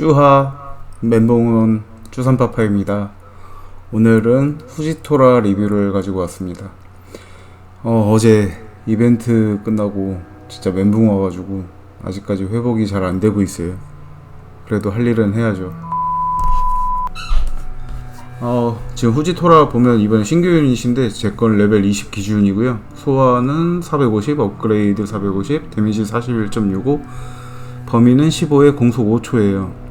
쭈하 멘붕은 쭈삼파파입니다. 오늘은 후지토라 리뷰를 가지고 왔습니다. 어, 어제 이벤트 끝나고 진짜 멘붕 와가지고 아직까지 회복이 잘 안 되고 있어요. 그래도 할 일은 해야죠. 어, 지금 후지토라 보면 이번에 신규 유닛인데 제 건 레벨 20 기준이고요. 소화는 450, 업그레이드 450, 데미지 41.65, 범위는 15에 공속 5초예요.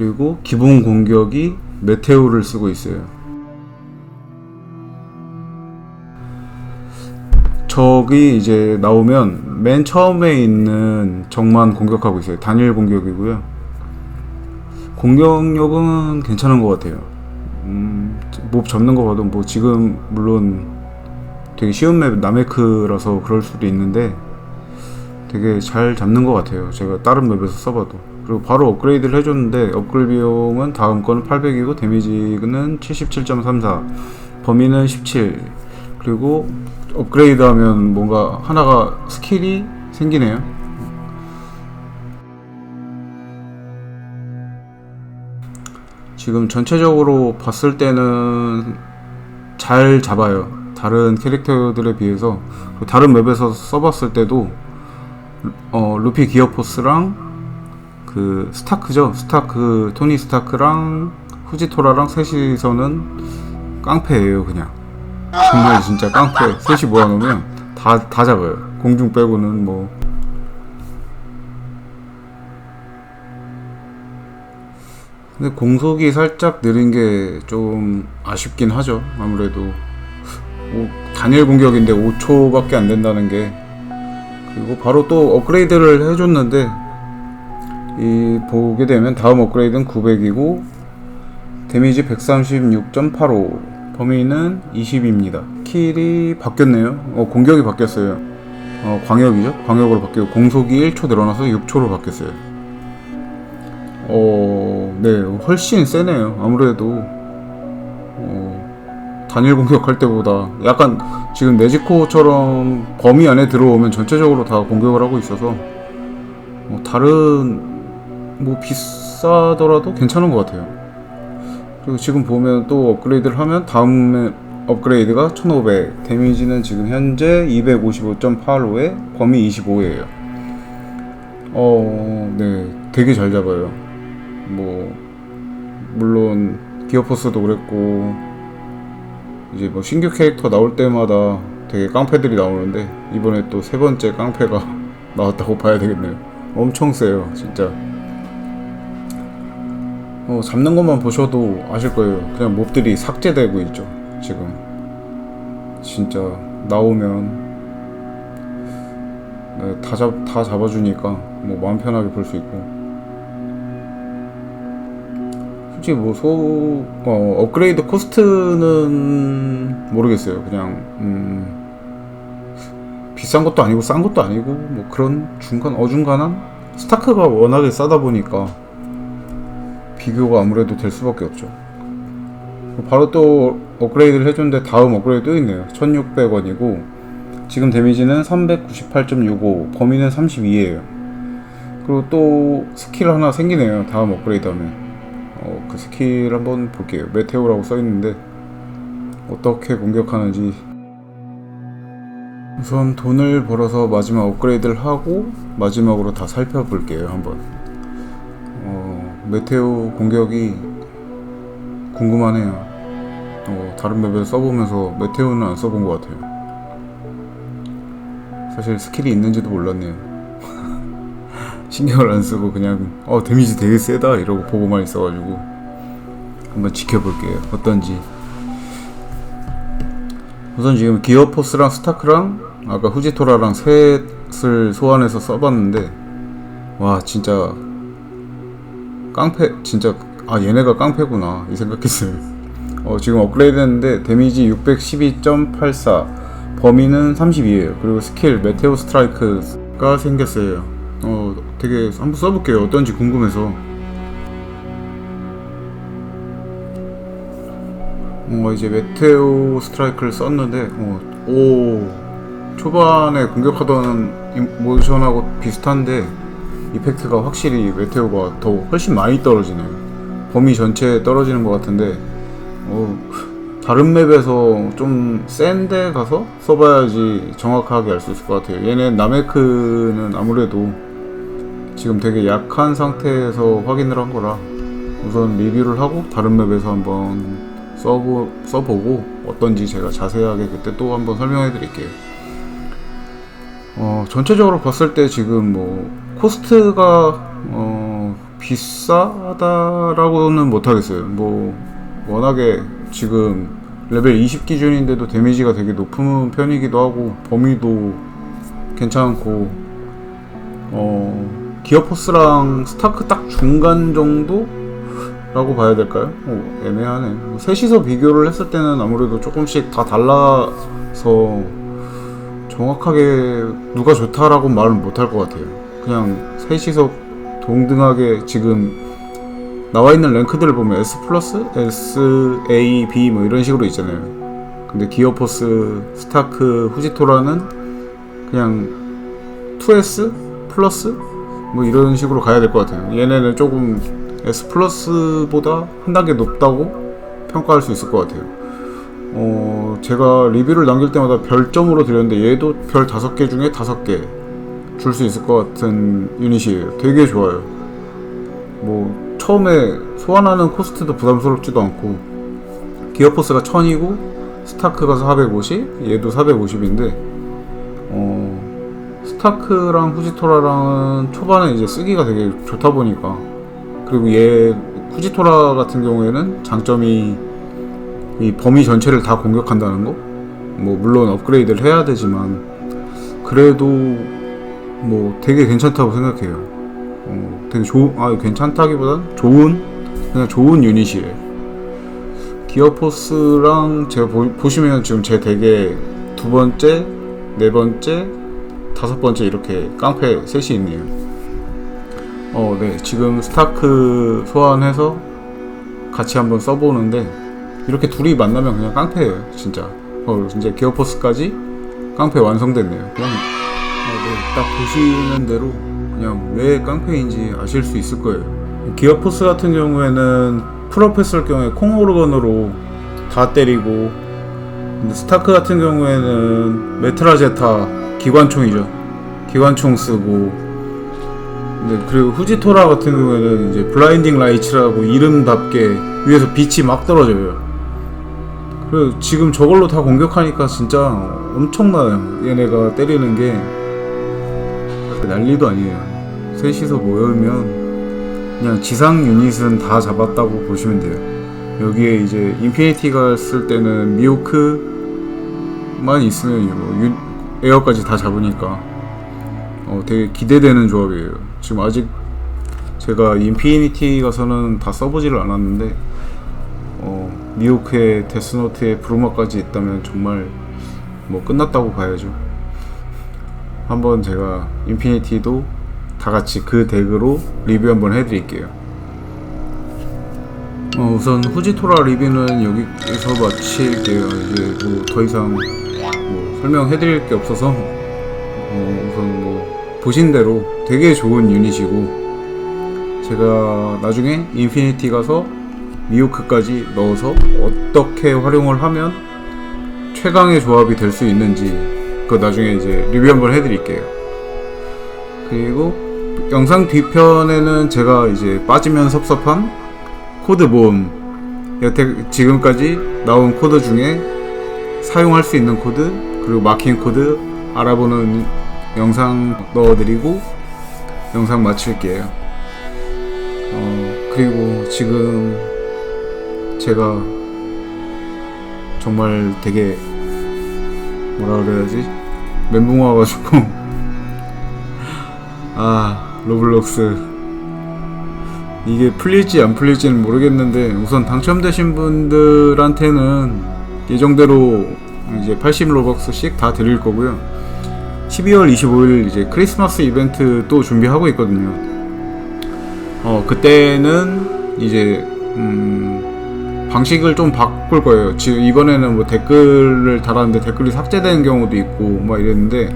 그리고 기본 공격이 메테오를 쓰고 있어요. 적이 이제 나오면 맨 처음에 있는 적만 공격하고 있어요. 단일 공격이고요. 공격력은 괜찮은 것 같아요. 음, 몹 잡는 거 봐도 뭐 지금 물론 되게 쉬운 맵 나메크라서 그럴 수도 있는데 되게 잘 잡는 것 같아요. 제가 다른 맵에서 써봐도. 그리고 바로 업그레이드를 해줬는데 업그레이드 비용은 다음 거는 800이고 데미지는 77.34 범위는 17 그리고 업그레이드 하면 뭔가 하나가 스킬이 생기네요. 지금 전체적으로 봤을 때는 잘 잡아요. 다른 캐릭터들에 비해서 다른 맵에서 써봤을 때도 어, 루피 기어포스랑 그 스타크죠. 스타크 토니 스타크랑 후지토라랑 셋이서는 깡패예요, 그냥. 정말 진짜 깡패. 셋이 모아놓으면 다, 다 잡아요. 공중 빼고는 뭐. 근데 공속이 살짝 느린 게 좀 아쉽긴 하죠. 아무래도. 뭐 단일 공격인데 5초밖에 안 된다는 게. 그리고 바로 또 업그레이드를 해줬는데, 이, 보게 되면 다음 업그레이드는 900이고, 데미지 136.85, 범위는 20입니다. 킬이 바뀌었네요. 어, 공격이 바뀌었어요. 어, 광역이죠? 광역으로 바뀌고, 공속이 1초 늘어나서 6초로 바뀌었어요. 어, 네, 훨씬 세네요. 아무래도, 어, 단일 공격할 때보다 약간 지금 네지코처럼 범위 안에 들어오면 전체적으로 다 공격을 하고 있어서, 뭐 다른, 뭐 비싸더라도 괜찮은 것 같아요. 그리고 지금 보면 또 업그레이드를 하면 다음 업그레이드가 1500 데미지는 지금 현재 255.85에 범위 25예요. 어, 네 되게 잘 잡아요. 뭐 물론 기어포스도 그랬고 이제 뭐 신규 캐릭터 나올 때마다 되게 깡패들이 나오는데 이번에 또 세 번째 깡패가 나왔다고 봐야 되겠네요. 엄청 세요 진짜 어, 잡는 것만 보셔도 아실 거예요. 그냥 몹들이 삭제되고 있죠. 지금 진짜 나오면 네, 다, 잡, 다 잡아주니까 뭐 마음 편하게 볼 수 있고 솔직히 뭐 소, 어, 업그레이드 코스트는 모르겠어요. 그냥 음, 비싼 것도 아니고 싼 것도 아니고 뭐 그런 중간 어중간한 스타크가 워낙에 싸다 보니까 비교가 아무래도 될 수밖에 없죠. 바로 또 업그레이드를 해줬는데 다음 업그레이드 또 있네요. 1600원이고 지금 데미지는 398.65 범위는 32예요. 그리고 또 스킬 하나 생기네요. 다음 업그레이드 하면 어, 그 스킬 한번 볼게요. 메테오라고 써있는데 어떻게 공격하는지 우선 돈을 벌어서 마지막 업그레이드를 하고 마지막으로 다 살펴볼게요. 한번 어, 메테오 공격이 궁금하네요. 어, 다른 맵에서 써보면서 메테오는 안 써본 것 같아요. 사실 스킬이 있는지도 몰랐네요. 신경을 안 쓰고 그냥 어 데미지 되게 세다 이러고 보고만 있어가지고 한번 지켜볼게요. 어떤지. 우선 지금 기어포스랑 스타크랑 아까 후지토라랑 셋을 소환해서 써봤는데 와 진짜 깡패 진짜 아 얘네가 깡패구나 이 생각했어요. 어 지금 업그레이드 했는데 데미지 612.84 범위는 32예요. 그리고 스킬 메테오 스트라이크가 생겼어요. 어 되게 한번 써볼게요. 어떤지 궁금해서. 어 이제 메테오 스트라이크를 썼는데 어, 오 초반에 공격하던 임- 모션하고 비슷한데 이펙트가 확실히 메테오가 더 훨씬 많이 떨어지네요. 범위 전체에 떨어지는 것 같은데 어, 다른 맵에서 좀 센데 가서 써봐야지 정확하게 알 수 있을 것 같아요. 얘네 나메크는 아무래도 지금 되게 약한 상태에서 확인을 한 거라 우선 리뷰를 하고 다른 맵에서 한번 써보, 써보고 어떤지 제가 자세하게 그때 또 한번 설명해 드릴게요. 어, 전체적으로 봤을 때 지금 뭐 코스트가 어, 비싸다라고는 못하겠어요. 뭐 워낙에 지금 레벨 20 기준인데도 데미지가 되게 높은 편이기도 하고 범위도 괜찮고 어, 기어포스랑 스타크 딱 중간 정도 라고 봐야 될까요? 어, 애매하네. 뭐 셋이서 비교를 했을 때는 아무래도 조금씩 다 달라서 정확하게 누가 좋다라고 말은 못할 것 같아요. 그냥 셋이서 동등하게 지금 나와 있는 랭크들을 보면 S 플러스, S, A, B 뭐 이런 식으로 있잖아요. 근데 기어포스, 스타크, 후지토라는 그냥 2S 플러스 뭐 이런 식으로 가야 될 것 같아요. 얘네는 조금 S 플러스보다 한 단계 높다고 평가할 수 있을 것 같아요. 어, 제가 리뷰를 남길 때마다 별점으로 드렸는데 얘도 별 다섯 개 중에 다섯 개 줄 수 있을 것 같은 유닛이에요. 되게 좋아요. 뭐 처음에 소환하는 코스트도 부담스럽지도 않고 기어포스가 1000이고 스타크가 450, 얘도 450인데 어, 스타크랑 후지토라랑은 초반에 이제 쓰기가 되게 좋다 보니까 그리고 얘 후지토라 같은 경우에는 장점이 이 범위 전체를 다 공격한다는 거. 뭐 물론 업그레이드를 해야 되지만 그래도 뭐 되게 괜찮다고 생각해요. 어, 되게 좋, 아 괜찮다기보단 좋은 그냥 좋은 유닛이에요. 기어포스랑 제가 보, 시면 지금 제 덱에 두 번째, 네 번째, 다섯 번째 이렇게 깡패 셋이 있네요. 어, 네. 지금 스타크 소환해서 같이 한번 써보는데 이렇게 둘이 만나면 그냥 깡패예요, 진짜. 어, 이제 기어포스까지 깡패 완성됐네요. 그냥 딱 보시는 대로 그냥 왜 깡패인지 아실 수 있을 거예요. 기어포스 같은 경우에는 풀업했을 경우에 콩오르건으로 다 때리고 스타크 같은 경우에는 메트라제타 기관총이죠. 기관총 쓰고 그리고 후지토라 같은 경우에는 이제 블라인딩 라이츠라고 이름답게 위에서 빛이 막 떨어져요. 그리고 지금 저걸로 다 공격하니까 진짜 엄청나요. 얘네가 때리는 게 난리도 아니에요. 셋이서 모여면 그냥 지상 유닛은 다 잡았다고 보시면 돼요. 여기에 이제 인피니티가 쓸 때는 미호크만 있으면 뭐 유- 에어까지 다 잡으니까 어, 되게 기대되는 조합이에요. 지금 아직 제가 인피니티 가서는 다 써보지를 않았는데 어, 미호크의 데스노트의 브루마까지 있다면 정말 뭐 끝났다고 봐야죠. 한번 제가 인피니티도 다 같이 그 덱으로 리뷰 한번 해드릴게요. 어, 우선 후지토라 리뷰는 여기서 마칠게요. 이제 뭐 더 이상 뭐 설명해드릴 게 없어서 어, 우선 뭐 보신 대로 되게 좋은 유닛이고 제가 나중에 인피니티 가서 미호크까지 넣어서 어떻게 활용을 하면 최강의 조합이 될 수 있는지 그 나중에 이제 리뷰 한번 해드릴게요. 그리고 영상 뒤편에는 제가 이제 빠지면 섭섭한 코드 모음 여태 지금까지 나온 코드 중에 사용할 수 있는 코드 그리고 막힌 코드 알아보는 영상 넣어드리고 영상 마칠게요. 어, 그리고 지금 제가 정말 되게 뭐라 그래야지 멘붕 와가지고. 아 로블록스. 이게 풀릴지 안 풀릴지는 모르겠는데 우선 당첨되신 분들한테는 예정대로 이제 80 로벅스씩 다 드릴 거고요. 12월 25일 이제 크리스마스 이벤트 또 준비하고 있거든요. 어 그때는 이제 음 방식을 좀 바꿀 거예요. 지금 이번에는 뭐 댓글을 달았는데 댓글이 삭제되는 경우도 있고 막 이랬는데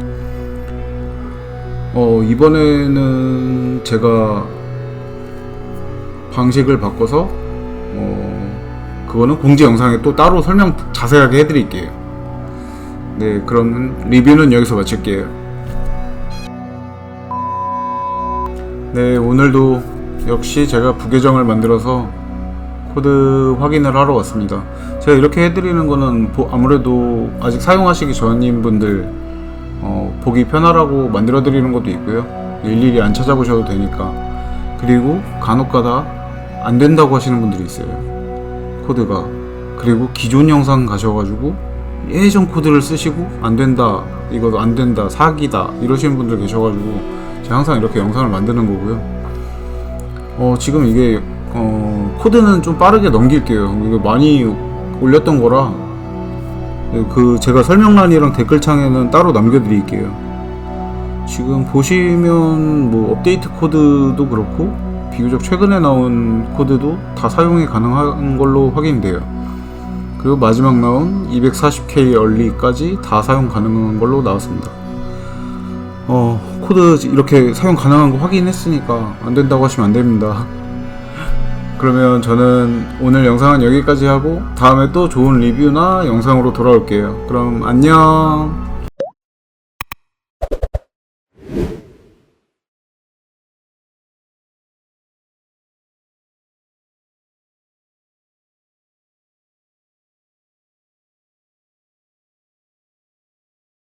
어 이번에는 제가 방식을 바꿔서 어, 그거는 공지 영상에 또 따로 설명 자세하게 해드릴게요. 네, 그럼 리뷰는 여기서 마칠게요. 네, 오늘도 역시 제가 부계정을 만들어서 코드 확인을 하러 왔습니다. 제가 이렇게 해드리는 거는 보- 아무래도 아직 사용하시기 전인 분들 어, 보기 편하라고 만들어 드리는 것도 있고요. 일일이 안 찾아보셔도 되니까. 그리고 간혹가다 안 된다고 하시는 분들이 있어요. 코드가. 그리고 기존 영상 가셔가지고 예전 코드를 쓰시고 안 된다, 이거 안 된다, 사기다 이러시는 분들 계셔가지고 제가 항상 이렇게 영상을 만드는 거고요. 어, 지금 이게 어, 코드는 좀 빠르게 넘길게요. 이거 많이 올렸던 거라 그 제가 설명란이랑 댓글창에는 따로 남겨드릴게요. 지금 보시면 뭐 업데이트 코드도 그렇고 비교적 최근에 나온 코드도 다 사용이 가능한 걸로 확인돼요. 그리고 마지막 나온 240K 얼리까지 다 사용 가능한 걸로 나왔습니다. 어, 코드 이렇게 사용 가능한 거 확인했으니까 안 된다고 하시면 안 됩니다. 그러면 저는 오늘 영상은 여기까지 하고 다음에 또 좋은 리뷰나 영상으로 돌아올게요. 그럼 안녕.